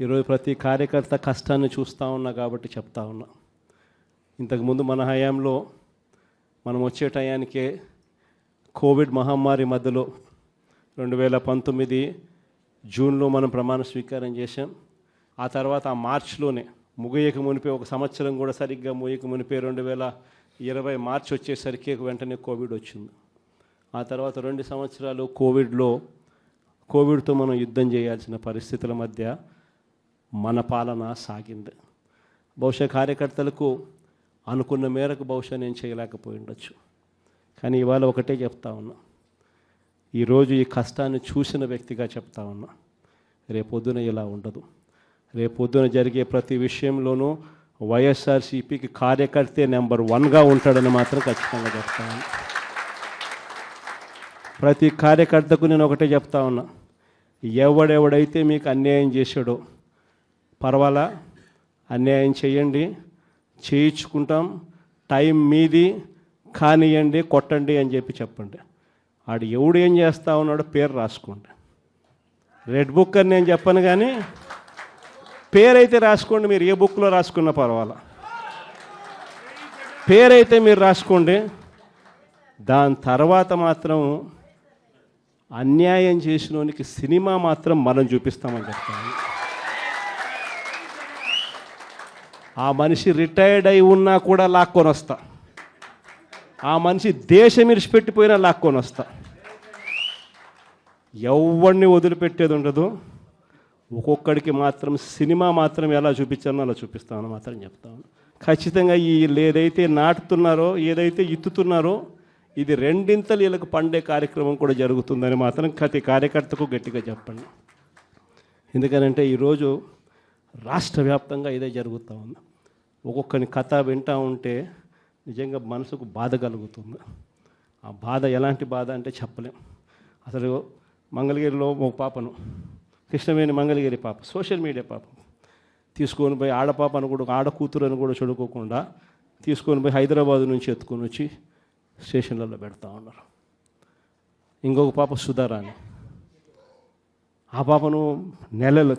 ఈరోజు ప్రతి కార్యకర్త కష్టాన్ని చూస్తూ ఉన్నా కాబట్టి చెప్తా ఉన్నా. ఇంతకుముందు మన హయాంలో మనం వచ్చే టయానికే కోవిడ్ మహమ్మారి మధ్యలో రెండు వేల పంతొమ్మిది జూన్లో మనం ప్రమాణ స్వీకారం చేశాం. ఆ తర్వాత ఆ మార్చ్లోనే ముగియక మునిపే ఒక సంవత్సరం కూడా సరిగ్గా ముగియక మునిపే రెండు వేల ఇరవై మార్చ్ వచ్చేసరికి వెంటనే కోవిడ్ వచ్చింది. ఆ తర్వాత రెండు సంవత్సరాలు కోవిడ్లో కోవిడ్తో మనం యుద్ధం చేయాల్సిన పరిస్థితుల మధ్య మన పాలన సాగింది. బహుశా కార్యకర్తలకు అనుకున్న మేరకు బహుశా నేను చేయలేకపోయి ఉండొచ్చు కానీ ఇవాళ ఒకటే చెప్తా ఉన్నా. ఈరోజు ఈ కష్టాన్ని చూసిన వ్యక్తిగా చెప్తా ఉన్నా. రేపొద్దున ఇలా ఉండదు. రేపొద్దున జరిగే ప్రతి విషయంలోనూ వైఎస్ఆర్సీపీకి కార్యకర్తే నెంబర్ వన్గా ఉంటాడని మాత్రం ఖచ్చితంగా చెప్తాను ప్రతి కార్యకర్తకు నేను ఒకటే చెప్తా ఉన్నా. ఎవడెవడైతే మీకు అన్యాయం చేశాడో పర్వాలా? అన్యాయం చేయండి. చేయించుకుంటాం. టైం మీది. కానియండి కొట్టండి అని చెప్పి చెప్పండి. ఆడు ఎవడు ఏం చేస్తా ఉన్నాడో పేరు రాసుకోండి. రెడ్ బుక్ అని నేను చెప్పను కానీ పేరైతే రాసుకోండి. మీరు ఏ బుక్లో రాసుకున్నా పర్వాలా. పేరైతే మీరు రాసుకోండి. దాని తర్వాత మాత్రం అన్యాయం చేసినోనికి సినిమా మాత్రం మనం చూపిస్తామని చెప్తాను. ఆ మనిషి రిటైర్డ్ అయి ఉన్నా కూడా లాక్కొని వస్తా. ఆ మనిషి దేశం ఇరిచిపెట్టిపోయినా లాక్కొని వస్తా. ఎవరిని వదిలిపెట్టేది ఉండదు. ఒక్కొక్కడికి మాత్రం సినిమా మాత్రం ఎలా చూపించానో అలా చూపిస్తామని మాత్రం చెప్తాను ఖచ్చితంగా ఈ వీళ్ళు ఏదైతే నాటుతున్నారో ఏదైతే ఇత్తుతున్నారో ఇది రెండింతలు వీళ్ళకి పండే కార్యక్రమం కూడా జరుగుతుందని మాత్రం ప్రతి కార్యకర్తకు గట్టిగా చెప్పండి. ఎందుకనంటే ఈరోజు రాష్ట్ర వ్యాప్తంగా ఇదే జరుగుతూ ఉంది. ఒక్కొక్కని కథ వింటూ ఉంటే నిజంగా మనసుకు బాధ కలుగుతుంది. ఆ బాధ ఎలాంటి బాధ అంటే చెప్పలేం. అసలు మంగళగిరిలో ఒక పాపను కృష్ణవేణి మంగళగిరి పాప సోషల్ మీడియా పాప. తీసుకొని పోయి ఆడపాపను కూడా ఆడ కూతురు అని కూడా చూడుకోకుండా తీసుకొని పోయి హైదరాబాద్ నుంచి ఎత్తుకొని వచ్చి స్టేషన్లలో పెడతా ఉన్నారు. ఇంకొక పాప సుధారాణి ఆ పాపను నెలలు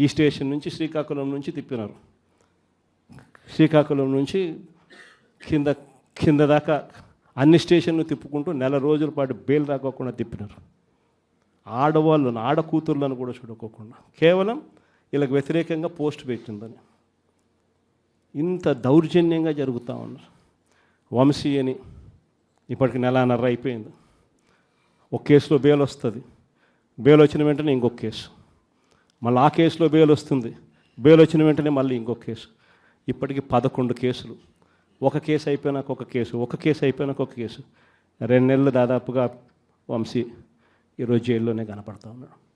ఈ స్టేషన్ నుంచి శ్రీకాకుళం నుంచి తిప్పినారు. శ్రీకాకుళం నుంచి కింద కింద దాకా అన్ని స్టేషన్లు తిప్పుకుంటూ నెల రోజుల పాటు బెయిల్ రాకోకుండా తిప్పినారు. ఆడవాళ్ళను ఆడ కూతుర్లను కూడా చూడకోకుండా. కేవలం వీళ్ళకి వ్యతిరేకంగా పోస్ట్ పెట్టిందని. ఇంత దౌర్జన్యంగా జరుగుతూ ఉన్నారు. వంశీ అని ఇప్పటికి నెలన్నర అయిపోయింది. ఒక కేసులో బెయిల్ వస్తుంది. బెయిల్ వచ్చిన వెంటనే ఇంకొక కేసు. మళ్ళీ ఆ కేసులో బెయిల్ వస్తుంది. బెయిల్ వచ్చిన వెంటనే మళ్ళీ ఇంకొక కేసు. ఇప్పటికి పదకొండు కేసులు. ఒక కేసు అయిపోయినాక ఒక కేసు. ఒక కేసు అయిపోయినాక ఒక కేసు. రెండు నెలలు దాదాపుగా వంశీ ఈరోజు జైల్లోనే కనపడతా ఉన్నాడు.